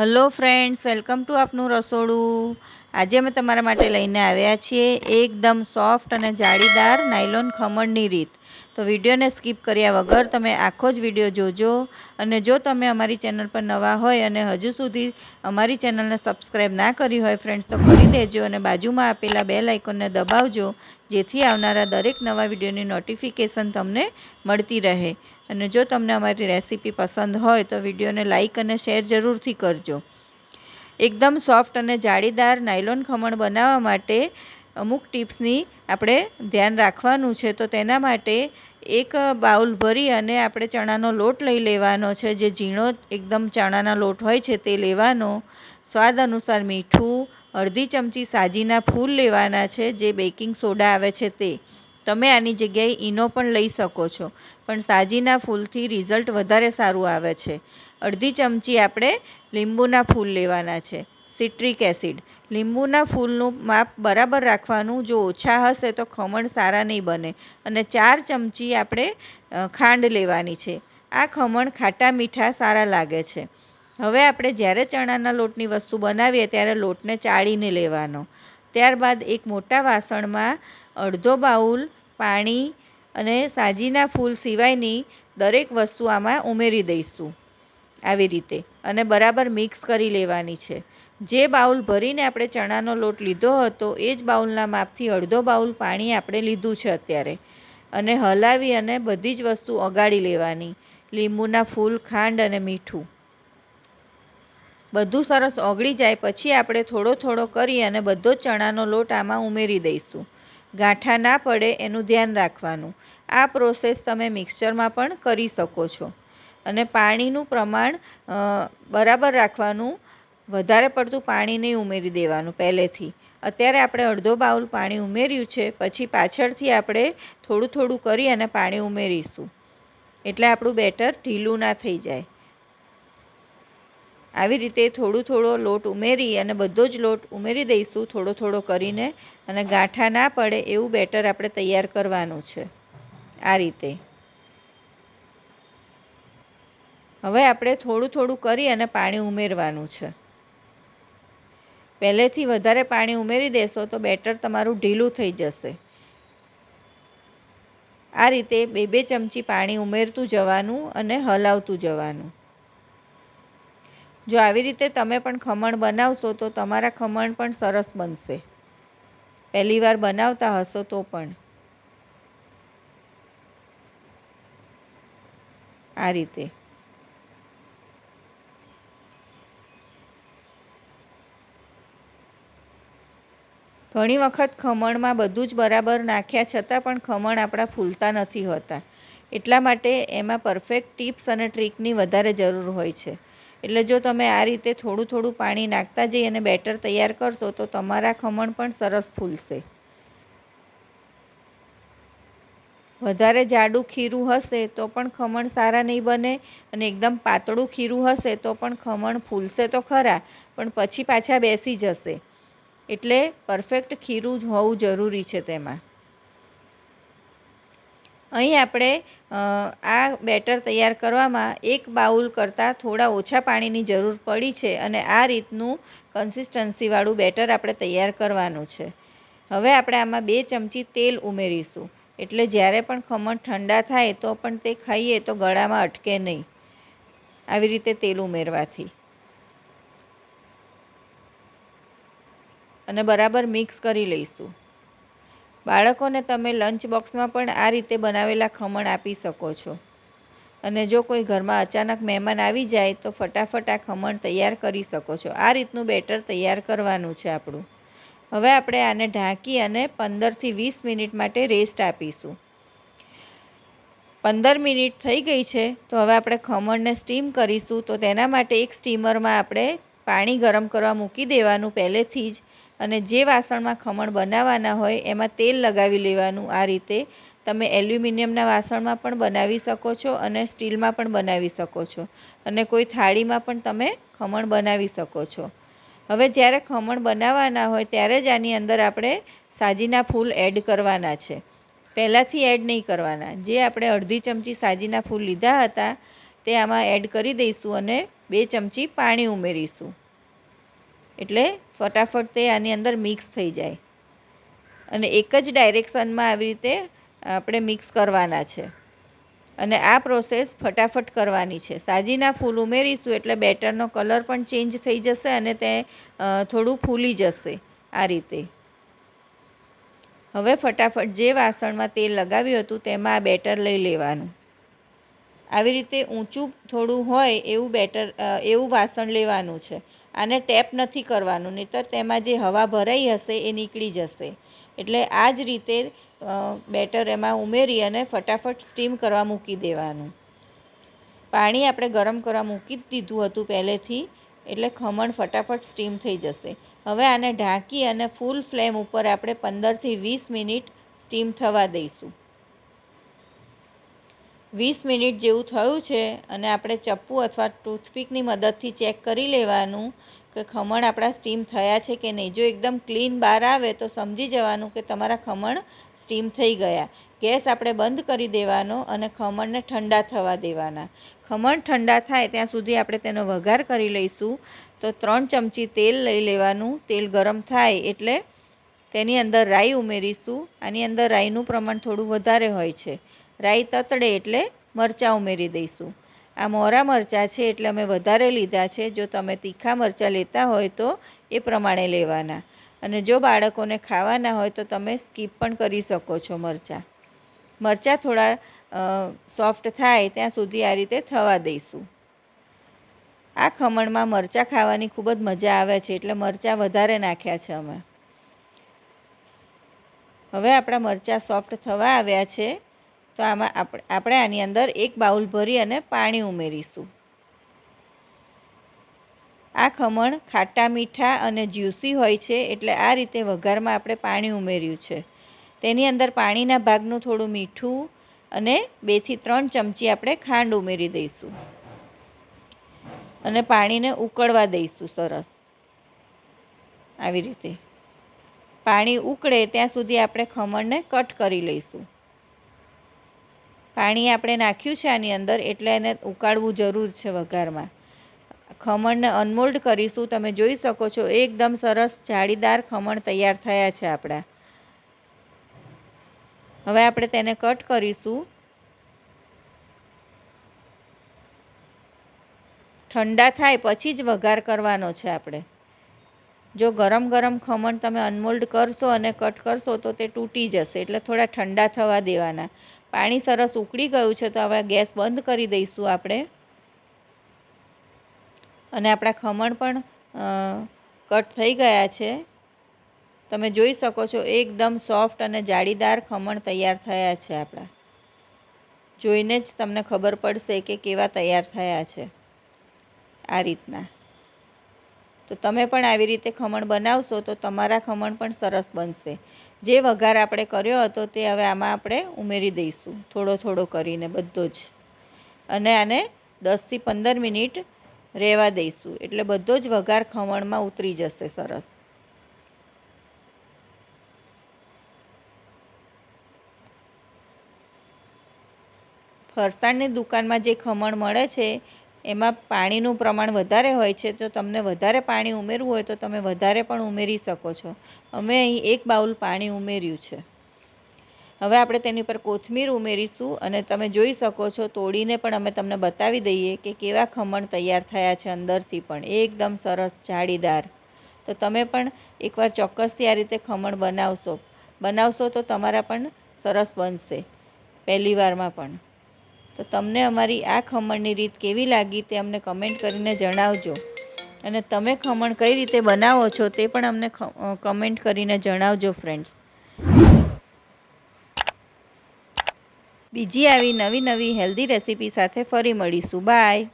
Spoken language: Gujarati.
હલો ફ્રેન્ડ્સ, વેલકમ ટુ આપનું રસોડું. આજે અમે તમારા માટે લઈને આવ્યા છીએ એકદમ સોફ્ટ અને જાળીદાર નાયલોન ખમણની રીત. તો વિડીયોને સ્કીપ કર્યા વગર તમે આખો જ વીડિયો જોજો અને જો તમે અમારી ચેનલ પર નવા હોય અને હજુ સુધી અમારી ચેનલને સબસ્ક્રાઈબ ના કરી હોય ફ્રેન્ડ્સ તો કરી દેજો અને બાજુમાં આપેલા બે લાઇકોનને દબાવજો, જેથી આવનારા દરેક નવા વિડીયોની નોટિફિકેશન તમને મળતી રહે. અને જો તમને અમારી રેસીપી પસંદ હોય, તો વિડીયોને લાઇક અને શેર જરૂરથી કરજો. એકદમ સોફ્ટ અને જાળીદાર નાયલોન ખમણ બનાવવા માટે અમુક ટિપ્સની આપણે ધ્યાન રાખવાનું છે, તો તેના માટે એક બાઉલ ભરી અને આપણે ચણાનો લોટ લઈ લેવાનો છે. જે ઝીણો એકદમ ચણાના લોટ હોય છે તે લેવાનો. સ્વાદ અનુસાર મીઠું, અડધી ચમચી સાજીના ફૂલ લેવાના છે, જે બેકિંગ સોડા આવે છે તે. તમે આની જગ્યાએ ઈનો પણ લઈ શકો છો, પણ સાજીના ફૂલથી રિઝલ્ટ વધારે સારું આવે છે. અડધી ચમચી આપણે લીંબુના ફૂલ લેવાના છે, સિટ્રિક એસિડ. લીંબુના ફૂલનું માપ બરાબર રાખવાનું, જો ઓછા હશે તો ખમણ સારા નહીં બને. અને ચાર ચમચી આપણે ખાંડ લેવાની છે. આ ખમણ ખાટા મીઠા સારા લાગે છે. હવે આપણે જ્યારે ચણાના લોટની વસ્તુ બનાવીએ ત્યારે લોટને ચાળીને લેવાનો. ત્યારબાદ એક મોટા વાસણમાં અડધો બાઉલ પાણી અને સાજીના ફૂલ સિવાયની દરેક વસ્તુ આમાં ઉમેરી દઈશું. આવી રીતે. અને બરાબર મિક્સ કરી લેવાની છે. જે બાઉલ ભરીને આપણે ચણાનો લોટ લીધો હતો, એ જ બાઉલના માપથી અડધો બાઉલ પાણી આપણે લીધું છે અત્યારે. અને હલાવી અને બધી જ વસ્તુ ઓગાળી લેવાની. લીંબુના ફૂલ, ખાંડ અને મીઠું. બધું સરસ ઓગળી જાય પછી આપણે થોડો થોડો કરી અને બધો ચણાનો લોટ આમાં ઉમેરી દઈશું. ગાંઠા ના પડે એનું ધ્યાન રાખવાનું. આ પ્રોસેસ તમે મિક્સચરમાં પણ કરી શકો છો. અને પાણીનું પ્રમાણ બરાબર રાખવાનું વધારે પડતું પાણી નહીં ઉમેરી દેવાનું પહેલેથી. અત્યારે આપણે અડધો બાઉલ પાણી ઉમેર્યું છે, પછી પાછળથી આપણે થોડું થોડું કરી અને પાણી ઉમેરીશું. એટલે આપણું બેટર ઢીલું ના થઈ જાય. આવી રીતે થોડું થોડો લોટ ઉમેરી અને બધો જ લોટ ઉમેરી દઈશું, થોડો થોડો કરીને અને ગાંઠા ના પડે એવું બેટર આપણે તૈયાર કરવાનું છે, આ રીતે. હવે આપણે થોડું થોડું કરી અને પાણી ઉમેરવાનું છે. પહેલેથી વધારે પાણી ઉમેરી દેશો તો બેટર તમારું ઢીલું થઈ જશે. આ રીતે બે બે ચમચી પાણી ઉમેરતું જવાનું અને હલાવતું જવાનું. જો આવી રીતે તમે પણ ખમણ બનાવશો તો તમારા ખમણ પણ સરસ બનશે. પહેલી વાર બનાવતા હશો તો પણ. આ રીતે. ઘણી વખત ખમણમાં બધું જ બરાબર નાખ્યા છતાં પણ ખમણ આપણા ફૂલતા નથી હોતા. એટલા માટે એમાં પરફેક્ટ ટિપ્સ અને ટ્રીકની વધારે જરૂર હોય છે. એટલે જો તમે આ રીતે થોડું થોડું પાણી નાખતા જઈ અને બેટર તૈયાર કરશો તો તમારા ખમણ પણ સરસ ફૂલશે. વધારે જાડું ખીરું હશે તો પણ ખમણ સારા નહીં બને અને એકદમ પાતળું ખીરું હશે તો પણ ખમણ ફૂલશે તો ખરા, પણ પછી પાછા બેસી જશે. એટલે પરફેક્ટ ખીરું જ હોવું જરૂરી છે તેમાં. અહીં આપણે આ બેટર તૈયાર કરવામાં એક બાઉલ કરતાં થોડા ઓછા પાણીની જરૂર પડી છે અને આ રીતનું કન્સિસ્ટન્સીવાળું બેટર આપણે તૈયાર કરવાનું છે. હવે આપણે આમાં બે ચમચી તેલ ઉમેરીશું. એટલે જ્યારે પણ ખમણ ઠંડા થાય તો પણ તે ખાઈએ તો ગળામાં અટકે નહીં. આવી રીતે તેલ ઉમેરવાથી. અને બરાબર મિક્સ કરી લઈશું. બાળકોને તમે લંચ બોક્સમાં પણ આ રીતે બનાવેલા ખમણ આપી શકો છો. અને જો કોઈ ઘરમાં અચાનક મહેમાન આવી જાય તો ફટાફટ આ ખમણ તૈયાર કરી શકો છો. આ રીતનું બેટર તૈયાર કરવાનું છે આપણું. હવે આપણે આને ઢાંકી અને પંદરથી વીસ મિનિટ માટે રેસ્ટ આપીશું. પંદર મિનિટ થઈ ગઈ છે તો હવે આપણે ખમણને સ્ટીમ કરીશું. તો તેના માટે એક સ્ટીમરમાં આપણે પાણી ગરમ કરવા મૂકી દેવાનું પહેલેથી જ. અને જે વાસણમાં ખમણ બનાવવાના હોય, એમાં તેલ લગાવી લેવાનું. આ રીતે તમે એલ્યુમિનિયમના વાસણમાં પણ બનાવી શકો છો અને સ્ટીલમાં પણ બનાવી શકો છો. અને કોઈ થાળીમાં પણ તમે ખમણ બનાવી શકો છો. હવે જ્યારે ખમણ બનાવવાના હોય, ત્યારે જ આની અંદર આપણે સાજીના ફૂલ એડ કરવાના છે. પહેલાંથી એડ નહીં કરવાના. જે આપણે અડધી ચમચી સાજીના ફૂલ લીધા હતા, તે આમાં એડ કરી દઈશું અને બે ચમચી પાણી ઉમેરીશું. એટલે ફટાફટ તે આની અંદર મિક્સ થઈ જાય. અને એક જ ડાયરેક્શનમાં આવી રીતે આપણે મિક્સ કરવાના છે. અને આ પ્રોસેસ ફટાફટ કરવાની છે. સાજીના ફૂલ ઉમેરીશું એટલે બેટરનો કલર પણ ચેન્જ થઈ જશે અને તે થોડું ફૂલી જશે આ રીતે. હવે ફટાફટ જે વાસણમાં તેલ લગાવ્યું હતું તેમાં આ બેટર લઈ લેવાનું. આવી રીતે ઊંચું થોડું હોય એવું બેટર એવું વાસણ લેવાનું છે. આને ટેપ નથી કરવાનું, નહીંતર તેમાં જે હવા ભરાઈ હશે એ નીકળી જશે. એટલે આ જ રીતે બેટર એમાં ઉમેરી અને ફટાફટ સ્ટીમ કરવા મૂકી દેવાનું. પાણી આપણે ગરમ કરવા મૂકી જ દીધું હતું પહેલેથી, એટલે ખમણ ફટાફટ સ્ટીમ થઈ જશે. હવે આને ઢાંકી અને ફૂલ ફ્લેમ ઉપર આપણે પંદરથી વીસ મિનિટ સ્ટીમ થવા દઈશું. વીસ મિનિટ જેવું થયું છે અને આપણે ચપ્પુ અથવા ટૂથપીકની મદદથી ચેક કરી લેવાનું કે ખમણ આપણા સ્ટીમ થયા છે કે નહીં. જો એકદમ ક્લીન બહાર આવે તો સમજી જવાનું કે તમારા ખમણ સ્ટીમ થઈ ગયા. ગેસ આપણે બંધ કરી દેવાનો અને ખમણને ઠંડા થવા દેવાના. ખમણ ઠંડા થાય ત્યાં સુધી આપણે તેનો વઘાર કરી લઈશું. તો ત્રણ ચમચી તેલ લઈ લેવાનું. તેલ ગરમ થાય એટલે તેની અંદર રાઈ ઉમેરીશું. આની અંદર રાઈનું પ્રમાણ થોડું વધારે હોય છે. રાઈ તતડે એટલે મરચાં ઉમેરી દઈશું. આ મોરા મરચાં છે એટલે અમે વધારે લીધા છે. જો તમે તીખા મરચાં લેતા હોય તો એ પ્રમાણે લેવાના. અને જો બાળકોને ખાવાના હોય તો તમે સ્કીપ પણ કરી શકો છો મરચાં. મરચાં થોડા સોફ્ટ થાય ત્યાં સુધી આ રીતે થવા દઈશું. આ ખમણમાં મરચાં ખાવાની ખૂબ જ મજા આવે છે એટલે મરચાં વધારે નાખ્યા છે અમે. હવે આપણા મરચાં સોફ્ટ થવા આવ્યા છે. તો આમાં આપણે આપણે આની અંદર એક બાઉલ ભરી અને પાણી ઉમેરીશું. આ ખમણ ખાટા, મીઠા અને જ્યુસી હોય છે એટલે આ રીતે વઘારમાં આપણે પાણી ઉમેર્યું છે. તેની અંદર પાણીના ભાગનું થોડું મીઠું અને બેથી ત્રણ ચમચી આપણે ખાંડ ઉમેરી દઈશું. અને પાણીને ઉકળવા દઈશું સરસ. આવી રીતે. પાણી ઉકળે ત્યાં સુધી આપણે ખમણને કટ કરી લઈશું. પાણી આપણે નાખ્યું છે આની અંદર એટલે એને ઉકાળવું જરૂર છે વઘારમાં. ખમણને અનમોલ્ડ કરીશું, તમે જોઈ શકો છો, એકદમ સરસ જાળીદાર ખમણ તૈયાર થયા છે આપણા. હવે આપણે તેને કટ કરીશું. ઠંડા થાય પછી જ વઘાર કરવાનો છે આપણે. જો ગરમ ગરમ ખમણ તમે અનમોલ્ડ કરશો અને કટ કરશો તો તે તૂટી જશે, એટલે થોડા ઠંડા થવા દેવાના. પાણી સરસ ઉકળી ગયું છે, તો હવે ગેસ બંધ કરી દઈશું આપણે. અને આપણા ખમણ પણ કટ થઈ ગયા છે. તમે જોઈ શકો છો, એકદમ સોફ્ટ અને જાળીદાર ખમણ તૈયાર થયા છે આપણા. જોઈને જ તમને ખબર પડશે કે કેવા તૈયાર થયા છે આ રીતના. તો તમે પણ આવી રીતે ખમણ બનાવશો તો તમારા ખમણ પણ સરસ બનશે. જે વઘાર આપણે કર્યો હતો તે હવે આમાં આપણે ઉમેરી દઈશું, થોડો થોડો કરીને બધો જ. અને આને દસથી પંદર મિનિટ રહેવા દઈશું, એટલે બધો જ વઘાર ખમણમાં ઉતરી જશે સરસ. ફરસાણની દુકાનમાં જે ખમણ મળે છે એમાં પાણીનું પ્રમાણ વધારે હોય છે, જો તમને વધારે પાણી ઉમેરવું હોય તો તમે વધારે પણ ઉમેરી શકો છો. અમે અહીં એક બાઉલ પાણી ઉમેર્યું છે. હવે આપણે તેની પર કોથમીર ઉમેરીશું અને તમે જોઈ શકો છો, તોડીને પણ અમે તમને બતાવી દઈએ કે કેવા ખમણ તૈયાર થયા છે અંદરથી પણ. એકદમ સરસ જાળીદાર. તો તમે પણ એકવાર ચોક્કસથી આ રીતે ખમણ બનાવશો. બનાવશો તો તમારા પણ સરસ બનશે. પહેલી વારમાં પણ. તો તમને અમારી આ ખમણની રીત કેવી લાગી તે અમને કમેન્ટ કરીને જણાવજો. અને તમે ખમણ કઈ રીતે બનાવો છો તે પણ અમને કમેન્ટ કરીને જણાવજો ફ્રેન્ડ્સ બીજી આવી નવી નવી હેલ્ધી રેસીપી સાથે ફરી મળીશું. બાય